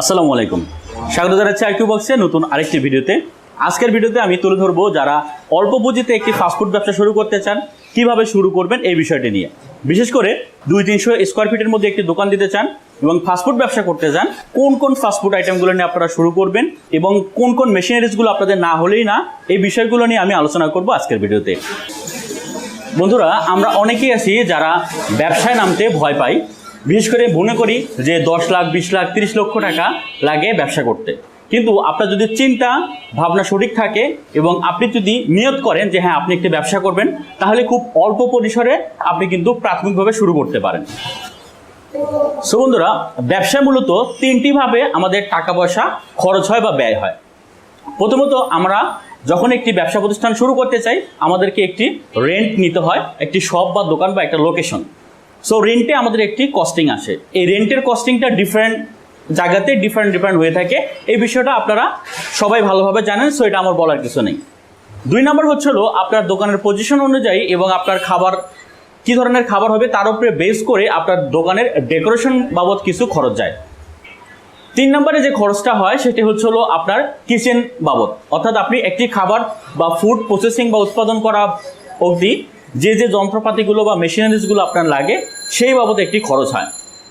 আসসালামু আলাইকুম। স্বাগত জানাচ্ছি আইকিউ বক্সে নতুন আরেকটি ভিডিওতে। আজকের ভিডিওতে আমি তুলে ধরবো যারা অল্প পুঁজিতে একটি ফাস্টফুড ব্যবসা শুরু করতে চান, কীভাবে শুরু করবেন এই বিষয়টি নিয়ে। বিশেষ করে দুই তিনশো স্কোয়ার ফিটের মধ্যে একটি দোকান দিতে চান এবং ফাস্টফুড ব্যবসা করতে চান, কোন কোন ফাস্টফুড আইটেমগুলো নিয়ে আপনারা শুরু করবেন এবং কোন কোন মেশিনারিজগুলো আপনাদের না হলেই না, এই বিষয়গুলো নিয়ে আমি আলোচনা করব আজকের ভিডিওতে। বন্ধুরা, আমরা অনেকেই আছি যারা ব্যবসায় নামতে ভয় পাই বিশেষ করে মনে করি যে দশ লাখ, বিশ লাখ, তিরিশ লক্ষ টাকা লাগে ব্যবসা করতে। কিন্তু আপনার যদি চিন্তা, ভাবনা সঠিক থাকে এবং আপনি যদি নিয়ত করেন যে হ্যাঁ আপনি একটি ব্যবসা করবেন, তাহলে খুব অল্প পরিসরে আপনি কিন্তু প্রাথমিকভাবে শুরু করতে পারেন। সো বন্ধুরা, ব্যবসা মূলত তিনটি ভাবে আমাদের টাকা পয়সা খরচ হয় বা ব্যয় হয়। প্রথমত আমরা যখন একটি ব্যবসা প্রতিষ্ঠান শুরু করতে চাই, আমাদেরকে একটি রেন্ট নিতে হয়, একটি শপ বা দোকান বা একটা লোকেশন সো রেন্টে আমাদের একটি কস্টিং আসে এই রেন্টের কস্টিংটা ডিফারেন্ট জায়গাতে ডিফারেন্ট ডিফারেন্ট হয়ে থাকে। এই বিষয়টা আপনারা সবাই ভালোভাবে জানেন সো এটা আমার বলার কিছু নেই। দুই নম্বর হচ্ছে হলো, আপনার দোকানের পজিশন অনুযায়ী এবং আপনার খাবার, কী ধরনের খাবার হবে তার উপরে বেস করে আপনার দোকানের ডেকোরেশন বাবদ কিছু খরচ যায়। তিন নম্বরে যে খরচটা হয়, সেটি হচ্ছে হলো আপনার কিচেন বাবদ। অর্থাৎ আপনি একটি খাবার বা ফুড প্রসেসিং বা উৎপাদন করা অবধি যে যে যন্ত্রপাতিগুলো বা মেশিনারিজগুলো আপনার লাগে, সেই বাবদ একটি খরচ হয়।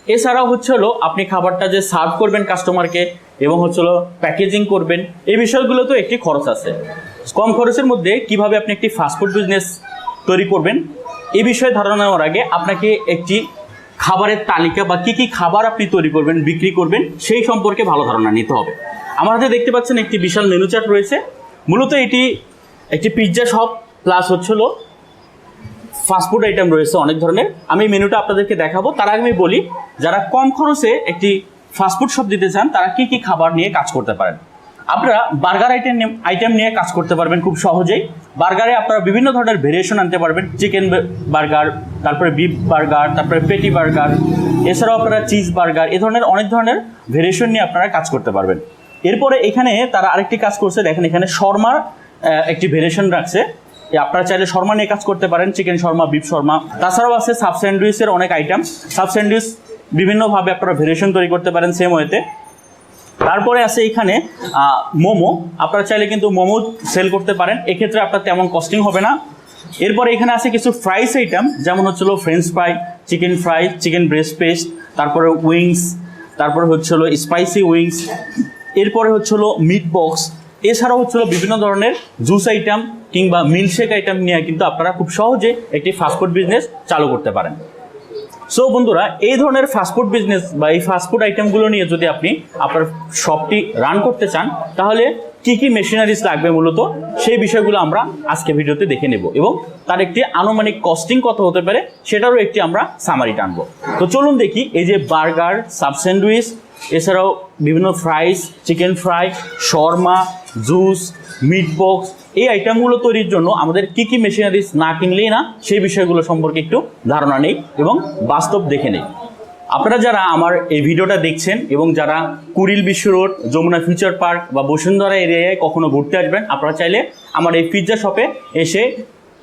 এছাড়াও হচ্ছে হলো, আপনি খাবারটা যে সার্ভ করবেন কাস্টমারকে এবং হচ্ছে হলো প্যাকেজিং করবেন, এই বিষয়গুলোতেও একটি খরচ আছে। কম খরচের মধ্যে কীভাবে আপনি একটি ফাস্টফুড বিজনেস তৈরি করবেন এই বিষয়ে ধারণা নেওয়ার আগে আপনাকে একটি খাবারের তালিকা বা কি কি খাবার আপনি তৈরি করবেন, বিক্রি করবেন, সেই সম্পর্কে ভালো ধারণা নিতে হবে। আমার হাতে দেখতে পাচ্ছেন একটি বিশাল মেনু চার্ট রয়েছে। মূলত এটি একটি পিৎজা শপ প্লাস হচ্ছিল ফাস্টফুড আইটেম রয়েছে, অনেক ধরনের। আমি মেনুটা আপনাদেরকে দেখাবো। তার আগে আমি বলি, যারা কম খরচে একটি ফাস্টফুড শপ দিতে চান, তারা কি কি খাবার নিয়ে কাজ করতে পারেন? আপনারা বার্গার আইটেম আইটেম নিয়ে কাজ করতে পারবেন খুব সহজেই। বার্গারে আপনারা বিভিন্ন ধরনের ভেরিয়েশন আনতে পারবেন। চিকেন বার্গার তারপরে বিফ বার্গার তারপরে পেটি বার্গার এছাড়াও আপনারা চিজ বার্গার এ ধরনের অনেক ধরনের ভেরিয়েশন নিয়ে আপনারা কাজ করতে পারবেন। এরপরে এখানে তারা আরেকটি কাজ করছে। দেখেন এখানে শর্মার একটি ভেরিয়েশন রাখছে। আপনারা চাইলে শর্মা নিয়ে কাজ করতে পারেন, চিকেন শর্মা, বিফ শর্মা। তাছাড়াও আছে সাব স্যান্ডউইচের অনেক আইটেম। সাব স্যান্ডউইচ বিভিন্নভাবে আপনারা ভেরিয়েশন তৈরি করতে পারেন সেম ওয়েতে তারপরে আছে এখানে মোমো। আপনারা চাইলে কিন্তু মোমো সেল করতে পারেন। এক্ষেত্রে আপনার তেমন কস্টিং হবে না। এরপরে এখানে আছে কিছু ফ্রাইস আইটেম যেমন হচ্ছিল French fry chicken fry chicken breast paste তারপরে উইংস তারপরে হচ্ছিল স্পাইসি উইংস এরপরে হচ্ছিল মিট বক্স এছাড়াও হচ্ছিল বিভিন্ন ধরনের জুস আইটেম কিংবা মিল্কশেক আইটেম নিয়ে কিন্তু আপনারা খুব সহজে একটি ফাস্টফুড বিজনেস চালু করতে পারেন। সো বন্ধুরা, এই ধরনের ফাস্টফুড বিজনেস বা এই ফাস্টফুড আইটেমগুলো নিয়ে যদি আপনি আপনার শপটি রান করতে চান, তাহলে কি কি মেশিনারিজ লাগবে মূলত? সেই বিষয়গুলো আমরা আজকে ভিডিওতে দেখে নেব এবং তার একটি আনুমানিক কস্টিং কত হতে পারে সেটারও একটি আমরা সামারি টানবো। তো চলুন দেখি, এই যে বার্গার সাব স্যান্ডউইচ এছাড়াও বিভিন্ন fries chicken fry shawarma juice meat box এই আইটেমগুলো তৈরির জন্য আমাদের কি কি মেশিনারিজ না কিনলেই না সেই বিষয়গুলো সম্পর্কে একটু ধারণা নেই এবং বাস্তব দেখে নেই। আপনারা যারা আমার এই ভিডিওটা দেখছেন এবং যারা কুড়িল বিশ্ব রোড, যমুনা ফিউচার পার্ক বা বসুন্ধরা এরিয়ায় কখনো ঘুরতে আসবেন, আপনারা চাইলে আমার এই পিৎজা শপে এসে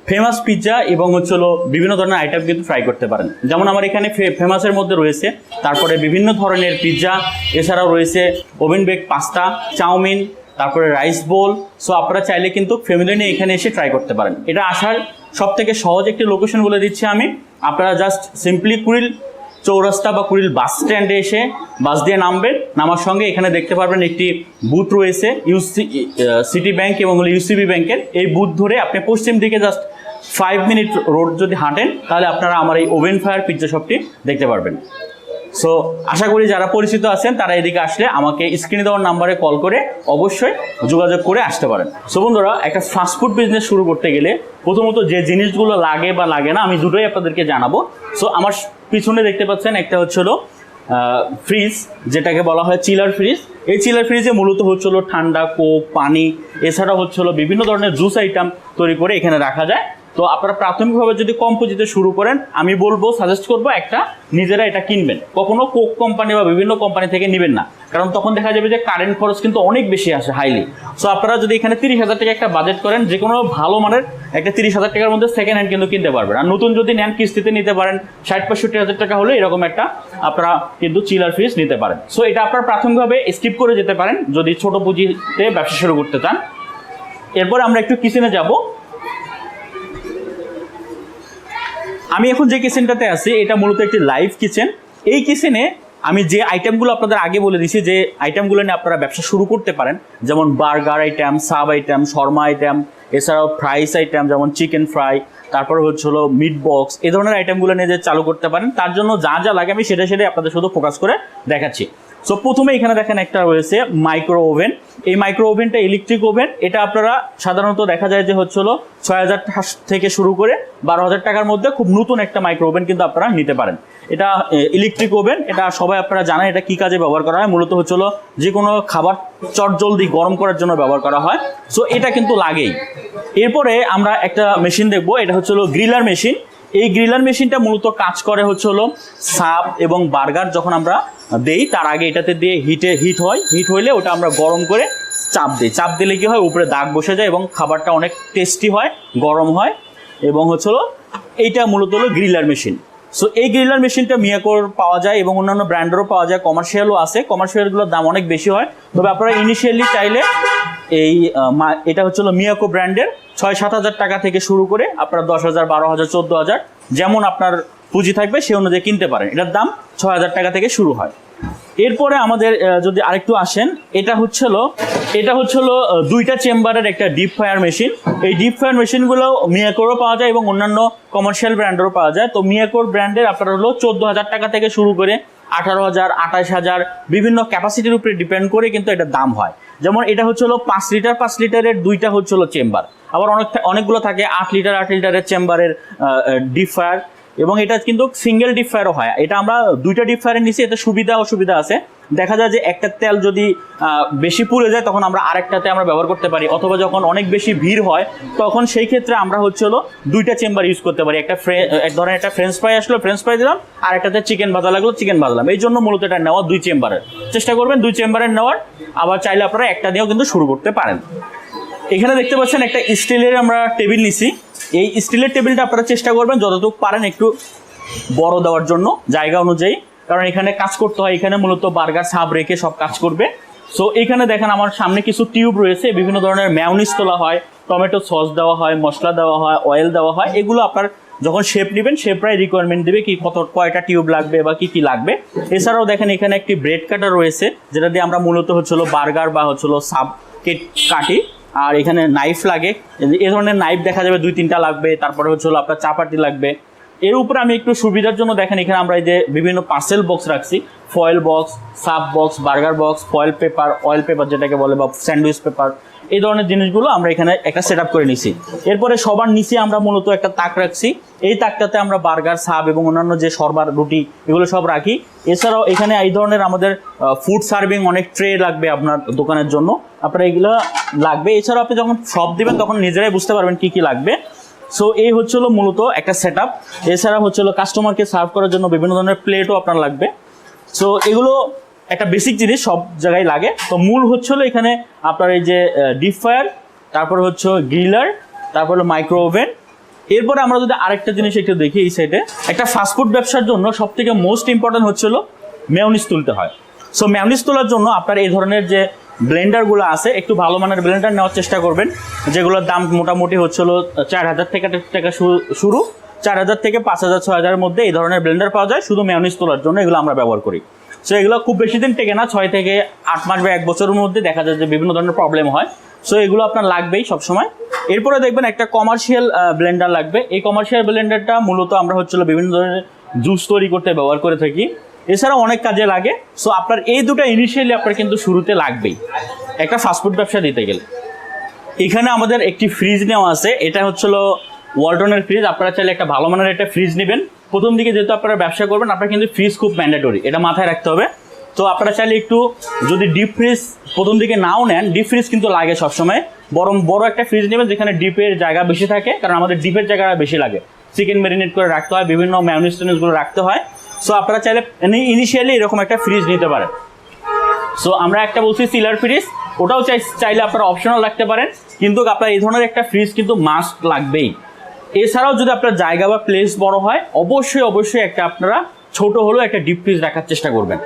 ফেমাস পিৎজা এবং হচ্ছে হলো বিভিন্ন ধরনের আইটেম কিন্তু ট্রাই করতে পারেন। যেমন আমার এখানে ফেমাসের মধ্যে রয়েছে, তারপরে বিভিন্ন ধরনের পিৎজা এছাড়াও রয়েছে ওভেন বেক পাস্তা চাউমিন, তারপরে রাইস বোল সো আপনারা চাইলে কিন্তু ফ্যামিলি নিয়ে এখানে এসে ট্রাই করতে পারেন। এটা আসার সব থেকে সহজ একটি লোকেশন বলে দিচ্ছি আমি। আপনারা জাস্ট সিম্পলি কুড়িল চৌরাস্তা বা কুড়িল বাস স্ট্যান্ডে এসে বাস দিয়ে নামবেন, নামার সঙ্গে এখানে দেখতে পারবেন একটি বুথ রয়েছে ইউসি সিটি ব্যাংক এবং হলো ইউসিবি ব্যাংকের এই বুথ ধরে আপনি পশ্চিম দিকে জাস্ট ফাইভ মিনিট রোড যদি হাঁটেন, তাহলে আপনারা আমার এই ওভেন ফায়ার পিৎজা শপটি দেখতে পারবেন। সো আশা করি যারা পরিচিত আছেন, তারা এদিকে আসলে আমাকে স্ক্রিনে দেওয়ার নাম্বারে কল করে অবশ্যই যোগাযোগ করে আসতে পারেন। সো বন্ধুরা, একটা ফাস্টফুড বিজনেস শুরু করতে গেলে প্রথমত যে জিনিসগুলো লাগে বা লাগে না, আমি দুটোই আপনাদেরকে জানাব। সো আমার পিছনে দেখতে পাচ্ছেন একটা হচ্ছে ফ্রিজ যেটাকে বলা হয় চিলার ফ্রিজ এই চিলার ফ্রিজে মূলত হচ্ছে হলো ঠান্ডা কোক পানি, এছাড়া হচ্ছে হলো বিভিন্ন ধরনের জুস আইটেম তৈরি করে এখানে রাখা যায়। তো আপনারা প্রাথমিকভাবে যদি কম পুঁজিতে শুরু করেন, আমি বলব সাজেস্ট করব একটা, নিজেরা এটা কিনবেন। কখনো কোক কোম্পানি বা বিভিন্ন কোম্পানি থেকে নেবেন না। কারণ তখন দেখা যাবে যে কারেন্ট খরচ কিন্তু অনেক বেশি আসে হাইলি সো আপনারা যদি এখানে তিরিশ হাজার টাকা একটা বাজেট করেন যে কোনো ভালো মানের একটা তিরিশ হাজার টাকার মধ্যে সেকেন্ড হ্যান্ড কিন্তু কিনতে পারবেন। আর নতুন যদি নেন, কিস্তিতে নিতে পারেন ষাট পঁয়ষট্টি হাজার টাকা হলে এরকম একটা আপনারা কিন্তু চিলার ফ্রিজ নিতে পারেন। সো এটা আপনারা প্রাথমিকভাবে স্কিপ করে যেতে পারেন, যদি ছোট পুঁজিতে ব্যবসা শুরু করতে চান। এরপর আমরা একটু কিচেনে যাব। আমি এখন যে কিচেনটাতে আছি, এটা মূলত একটি লাইভ কিচেন এই কিচেনে আমি যে আইটেমগুলো আপনাদের আগে বলে দিছি, যে আইটেমগুলো নিয়ে আপনারা ব্যবসা শুরু করতে পারেন, যেমন burger item sub item shawarma item এছাড়াও ফ্রাইস আইটেম যেমন চিকেন ফ্রাই তারপর হচ্ছে হলো মিট বক্স এই ধরনের আইটেমগুলো নিয়ে যে চালু করতে পারেন, তার জন্য যা যা লাগে আমি সেটা সেটাই আপনাদের শুধু ফোকাস করে দেখাচ্ছি। সো প্রথমে এখানে দেখেন একটা রয়েছে মাইক্রো ওভেন এই মাইক্রো ওভেনটা ইলেকট্রিক ওভেন এটা আপনারা সাধারণত দেখা যায় যে হচ্ছে হলো ছয় হাজার থেকে শুরু করে বারো হাজার টাকার মধ্যে খুব নতুন একটা মাইক্রো ওভেন কিন্তু আপনারা নিতে পারেন। এটা ইলেকট্রিক ওভেন এটা সবাই আপনারা জানেন এটা কি কাজে ব্যবহার করা হয়। মূলত হচ্ছে হলো যে কোনো খাবার চট জলদি গরম করার জন্য ব্যবহার করা হয়। সো এটা কিন্তু লাগেই। এরপরে আমরা একটা মেশিন দেখব। এটা হচ্ছে হলো গ্রিলার মেশিন এই গ্রিলার মেশিনটা মূলত কাজ করে হচ্ছে হলো সাপ এবং বার্গার যখন আমরা দেই। তার আগে এটাতে দিয়ে হিটে হিট হয়। হিট হইলে ওটা আমরা গরম করে চাপ দিই। চাপ দিলে কি হয়? উপরে দাগ বসে যায় এবং খাবারটা অনেক টেস্টি হয়, গরম হয় এবং হচ্ছে হলো এইটা মূলত হলো গ্রিলার মেশিন সো এই গ্রিলার মেশিনটা মিয়াকোর পাওয়া যায় এবং অন্যান্য ব্র্যান্ডেরও পাওয়া যায়। কমার্শিয়ালও আছে। কমার্শিয়ালগুলোর দাম অনেক বেশি হয়। তবে আপনারা ইনিশিয়ালি চাইলে এই এটা হচ্ছে হলো মিয়াকো ব্র্যান্ডের ছয় সাত হাজার টাকা থেকে শুরু করে আপনার দশ হাজার, বারো হাজার, চোদ্দ হাজার, যেমন আপনার পুঁজি থাকবে, সে অনুযায়ী কিনতে পারেন এটার দাম ছয় হাজার টাকা থেকে শুরু হয়। এরপরে আমাদের যদি আরেকটু আসেন, এটা হচ্ছিল এটা হচ্ছিল দুইটা চেম্বারের একটা ডিপ ফায়ার মেশিন এই ডিপ ফায়ার মেশিনগুলো মিয়াকোরও পাওয়া যায় এবং অন্যান্য কমার্শিয়াল ব্র্যান্ডেরও পাওয়া যায়। তো মিয়াকোর ব্র্যান্ডের আপনার হলো চোদ্দ হাজার টাকা থেকে শুরু করে আঠারো হাজার আঠাশ হাজার, বিভিন্ন ক্যাপাসিটির উপরে ডিপেন্ড করে কিন্তু এটার দাম হয়। যেমন এটা হচ্ছে হলো পাঁচ লিটার, পাঁচ লিটারের দুইটা হচ্ছে চেম্বার। আবার অনেক অনেকগুলো থাকে, আট লিটার, আট লিটারের চেম্বারের ডিপ ফায়ার এবং এটা কিন্তু সিঙ্গেল ডিপ ফায়ারও হয়। এটা আমরা দুইটা ডিপ ফায়ারের নিচে এতে সুবিধা, অসুবিধা আছে। দেখা যায় যে একটা তেল যদি বেশি পুড়ে যায়, তখন আমরা আরেকটাতে আমরা ব্যবহার করতে পারি। অথবা যখন অনেক বেশি ভিড় হয়, তখন সেই ক্ষেত্রে আমরা হচ্ছে হলো দুইটা চেম্বার ইউজ করতে পারি। একটা এক ধরনের একটা ফ্রেঞ্চ ফ্রাই আসলো ফ্রেঞ্চ ফ্রাই দিলাম, আর একটাতে চিকেন ভাজা লাগল চিকেন ভাজলাম। এই জন্য মূলত এটা নেওয়া দুই চেম্বারের চেষ্টা করবেন দুই চেম্বারের নেওয়ার। আবার চাইলে আপনারা একটা দিয়েও কিন্তু শুরু করতে পারেন। এখানে দেখতে পাচ্ছেন একটা স্টিলের আমরা টেবিল নিছি। এই স্টিলের টেবিলটা আপনারা চেষ্টা করবেন যতটুকু পারেন একটু বড় দেওয়ার জন্য জায়গা অনুযায়ী। কারণ এখানে কাজ করতে হয়, এখানে মূলত বার্গার, সাব রেখে সব কাজ করবে। সো এখানে দেখেন আমার সামনে কিছু টিউব রয়েছে, বিভিন্ন ধরনের ম্যাউনিস তোলা হয় টমেটো সস দেওয়া হয়, মশলা দেওয়া হয় অয়েল দেওয়া হয়। এগুলো আপনার যখন শেপ নেবেন শেপরাই রিকোয়ারমেন্ট দেবে কি কত, কয়টা টিউব লাগবে বা কি কি লাগবে। এছাড়াও দেখেন এখানে একটি ব্রেড কাটার রয়েছে, যেটা দিয়ে আমরা মূলত হচ্ছিল বার্গার বা হচ্ছিল সাব কেট কাটি। আর এখানে নাইফ লাগে। এ ধরনের নাইফ দেখা যাবে, দুই তিনটা লাগবে, তারপরে হচ্ছে হলো আপনার চাপাটি লাগবে। এর উপরে আমি একটু সুবিধার জন্য দেখেন, এখানে আমরা এই যে বিভিন্ন পার্সেল বক্স রাখছি। Foil box sub box burger box foil paper oil paper যেটাকে বলে বা স্যান্ডউইচ পেপার এই ধরনের জিনিসগুলো আমরা এখানে একটা সেট করে নিছি এরপরে সবার নিচে আমরা মূলত একটা তাক রাখছি। এই তাকটাতে আমরা বার্গার, সাব এবং অন্যান্য যে সরবার রুটি এগুলো সব রাখি। এছাড়াও এখানে এই ধরনের আমাদের ফুড সার্ভিং অনেক ট্রে লাগবে আপনার দোকানের জন্য। আপনার এগুলো লাগবে। এছাড়াও আপনি যখন সব দেবেন, তখন নিজেরাই বুঝতে পারবেন কি কি লাগবে। সো এই হচ্ছে হলো মূলত একটা সেট আপ এছাড়া হচ্ছে হলো কাস্টমারকে সার্ভ করার জন্য বিভিন্ন ধরনের প্লেটও আপনার লাগবে। সো এগুলো একটা বেসিক জিনিস সব জায়গায় লাগে। তো মূল হচ্ছে হলো এখানে আপনার এই যে ডিপ ফায়ার তারপর হচ্ছে গ্রিলার তারপর হলো মাইক্রো ওভেন এরপরে আমরা যদি আরেকটা জিনিস একটু দেখি এই সাইডে একটা ফাস্টফুড ব্যবসার জন্য সব থেকে মোস্ট ইম্পর্টেন্ট হচ্ছে হলো মেয়নিস তুলতে হয়। সো মেয়নিস তোলার জন্য আপনার এই ধরনের যে ব্লেন্ডারগুলো আছে, একটু ভালো মানের ব্লেন্ডার নেওয়ার চেষ্টা করবেন, যেগুলোর দাম মোটামুটি হচ্ছে হলো চার হাজার থেকে টাকা শুরু। চার হাজার থেকে পাঁচ হাজার, ছয় হাজারের মধ্যে এই ধরনের ব্লেন্ডার পাওয়া যায়, শুধু মেয়নিস তোলার জন্য এগুলো আমরা ব্যবহার করি। সো এগুলো খুব বেশি দিন টেকে না, ছয় থেকে আট মাস বা এক বছরের মধ্যে দেখা যায় যে বিভিন্ন ধরনের প্রবলেম হয়। সো এগুলো আপনার লাগবেই সবসময়। এরপরে দেখবেন একটা কমার্শিয়াল ব্লেন্ডার লাগবে। এই কমার্শিয়াল ব্লেন্ডারটা মূলত আমরা হচ্ছিল বিভিন্ন ধরনের জুস তৈরি করতে ব্যবহার করে থাকি। এছাড়াও অনেক কাজে লাগে। সো আপনার এই দুটো ইনিশিয়ালি আপনার কিন্তু শুরুতে লাগবেই। একটা ফাস্টফুড ব্যবসা দিতে গেলে। এখানে আমাদের একটি ফ্রিজ নেওয়া আছে। এটা হচ্ছিল ওয়ালটনের ফ্রিজ আপনারা চাইলে একটা ভালো মানের একটা ফ্রিজ নেবেন। প্রথম দিকে যেহেতু আপনারা ব্যবসা করবেন, আপনার কিন্তু ফ্রিজ খুব ম্যান্ডেটরি এটা মাথায় রাখতে হবে। তো আপনারা চাইলে একটু যদি ডিপ ফ্রিজ প্রথম দিকে নাও নেন ডিপ ফ্রিজ কিন্তু লাগে সবসময়। বরং বড় একটা ফ্রিজ নেবেন যেখানে ডিপের জায়গা বেশি থাকে, কারণ আমাদের ডিপের জায়গাটা বেশি লাগে। চিকেন ম্যারিনেট করে রাখতে হয়, বিভিন্ন ম্যানুস্টেনেসগুলো রাখতে হয়। সো আপনারা চাইলে ইনিশিয়ালি এরকম একটা ফ্রিজ নিতে পারেন। সো আমরা একটা বলছি সিলার ফ্রিজ ওটাও চাই, চাইলে আপনারা অপশনাল রাখতে পারেন। কিন্তু আপনার এই ধরনের একটা ফ্রিজ কিন্তু মাস্ট লাগবেই। এছাড়াও যদি আপনার জায়গা বা প্লেস বড় হয়, অবশ্যই অবশ্যই একটা আপনারা ছোট হলেও একটা ডিপ ফ্রিজ রাখার চেষ্টা করবেন।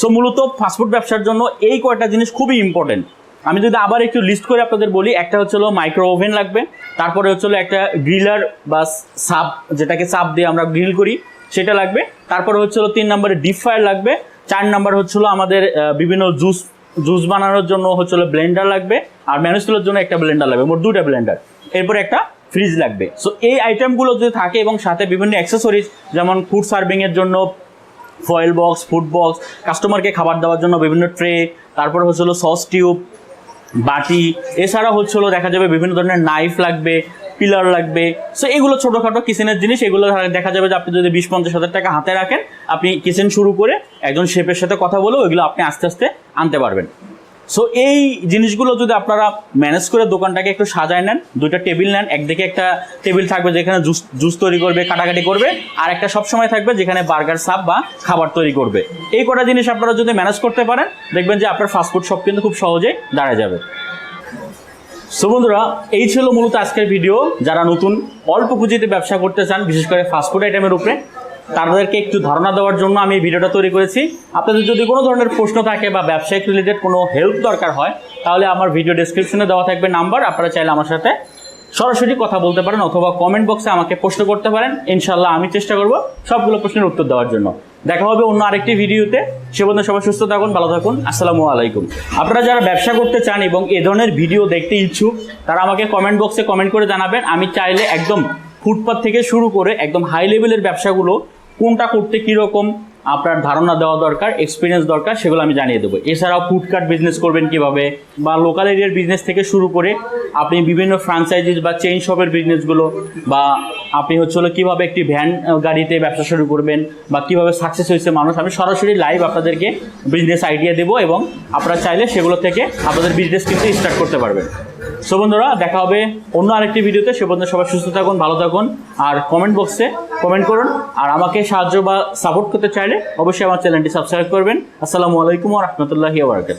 সো মূলত ফাস্টফুড ব্যবসার জন্য এই কয়টা জিনিস খুবই ইম্পর্টেন্ট আমি যদি আবার একটু লিস্ট করে আপনাদের বলি, একটা হচ্ছে হলো মাইক্রো ওভেন লাগবে, তারপরে হচ্ছে হলো একটা গ্রিলার বা সাপ যেটাকে সাপ দিয়ে আমরা গ্রিল করি, সেটা লাগবে। তারপরে হচ্ছে হলো তিন নম্বরে ডিপ ফ্রায়ার লাগবে, চার নাম্বার হচ্ছিল আমাদের বিভিন্ন জুস জুস বানানোর জন্য হচ্ছিল ব্লেন্ডার লাগবে, আর ম্যানুস্কুলের জন্য একটা ব্লেন্ডার লাগবে, মোট দুটা ব্লেন্ডার এরপর একটা ফ্রিজ লাগবে। সো এই আইটেমগুলো যদি থাকে এবং সাথে বিভিন্ন অ্যাক্সেসরিজ যেমন ফুড সার্ভিং এর জন্য ফয়েল বক্স ফুড বক্স কাস্টমারকে খাবার দেওয়ার জন্য বিভিন্ন ট্রে তারপর হচ্ছিল সস টিউব বাটি, এছাড়া হচ্ছিল দেখা যাবে বিভিন্ন ধরনের নাইফ লাগবে পিলার লাগবে। সো এগুলো ছোটোখাটো কিচেনের জিনিস, এগুলো দেখা যাবে যে আপনি যদি বিশ, পঞ্চাশ হাজার টাকা হাতে রাখেন, আপনি কিচেন শুরু করে একজন শেফের সাথে কথা বলে ওইগুলো আপনি আস্তে আস্তে আনতে পারবেন। সো এই জিনিসগুলো যদি আপনারা ম্যানেজ করে দোকানটাকে একটু সাজায় নেন, দুইটা টেবিল নেন, একদিকে একটা টেবিল থাকবে যেখানে জুস জুস তৈরি করবে, কাটাকাটি করবে, আর একটা সবসময় থাকবে যেখানে বার্গার সাপ বা খাবার তৈরি করবে। এই কটা জিনিস আপনারা যদি ম্যানেজ করতে পারেন, দেখবেন যে আপনার ফাস্টফুড শপ কিন্তু খুব সহজেই দাঁড়া যাবে। সো বন্ধুরা, এই ছিল মূলত আজকের ভিডিও যারা নতুন, অল্প পুঁজিতে ব্যবসা করতে চান, বিশেষ করে ফাস্টফুড আইটেমের উপরে তাদেরকে একটু ধারণা দেওয়ার জন্য আমি এই ভিডিওটা তৈরি করেছি। আপনাদের যদি কোনো ধরনের প্রশ্ন থাকে বা ব্যবসায়িক রিলেটেড কোনো হেল্প দরকার হয়, তাহলে আমার ভিডিও ডেসক্রিপশনে দেওয়া থাকবে নাম্বার আপনারা চাইলে আমার সাথে সরাসরি কথা বলতে পারেন অথবা কমেন্ট বক্সে আমাকে প্রশ্ন করতে পারেন। ইনশাল্লাহ আমি চেষ্টা করব সবগুলো প্রশ্নের উত্তর দেওয়ার জন্য। দেখা হবে অন্য আরেকটি ভিডিওতে। সে পর্যন্ত সবাই সুস্থ থাকুন, ভালো থাকুন। আসসালামু আলাইকুম। আপনারা যারা ব্যবসা করতে চান এবং এ ধরনের ভিডিও দেখতে ইচ্ছুক, তারা আমাকে কমেন্ট বক্সে কমেন্ট করে জানাবেন। আমি চাইলে একদম ফুটপাথ থেকে শুরু করে একদম হাই লেভেলের ব্যবসাগুলো কোনটা করতে কীরকম আপনার ধারণা দেওয়া দরকার এক্সপিরিয়েন্স দরকার, সেগুলো আমি জানিয়ে দেবো। এছাড়াও ফুডকার্ট বিজনেস করবেন কীভাবে, বা লোকাল এরিয়ার বিজনেস থেকে শুরু করে আপনি বিভিন্ন ফ্রাঞ্চাইজিস বা চেইন শপের বিজনেসগুলো বা আপনি হচ্ছে হলো কীভাবে একটি ভ্যান গাড়িতে ব্যবসা শুরু করবেন, বা কীভাবে সাকসেস হয়েছে মানুষ, আমি সরাসরি লাইভ আপনাদেরকে বিজনেস আইডিয়া দেবো এবং আপনারা চাইলে সেগুলো থেকে আপনাদের বিজনেস কিন্তু স্টার্ট করতে পারবেন। সো বন্ধুরা, দেখা হবে অন্য আরেকটি ভিডিওতে সে পর্যন্ত সবাই সুস্থ থাকুন, ভালো থাকুন, আর কমেন্ট বক্সে কমেন্ট করুন। আর আমাকে সাহায্য বা সাপোর্ট করতে চাইলে অবশ্যই আমার চ্যানেলটি সাবস্ক্রাইব করবেন। আসসালামু আলাইকুম রহমতুল্লাহি বারকাত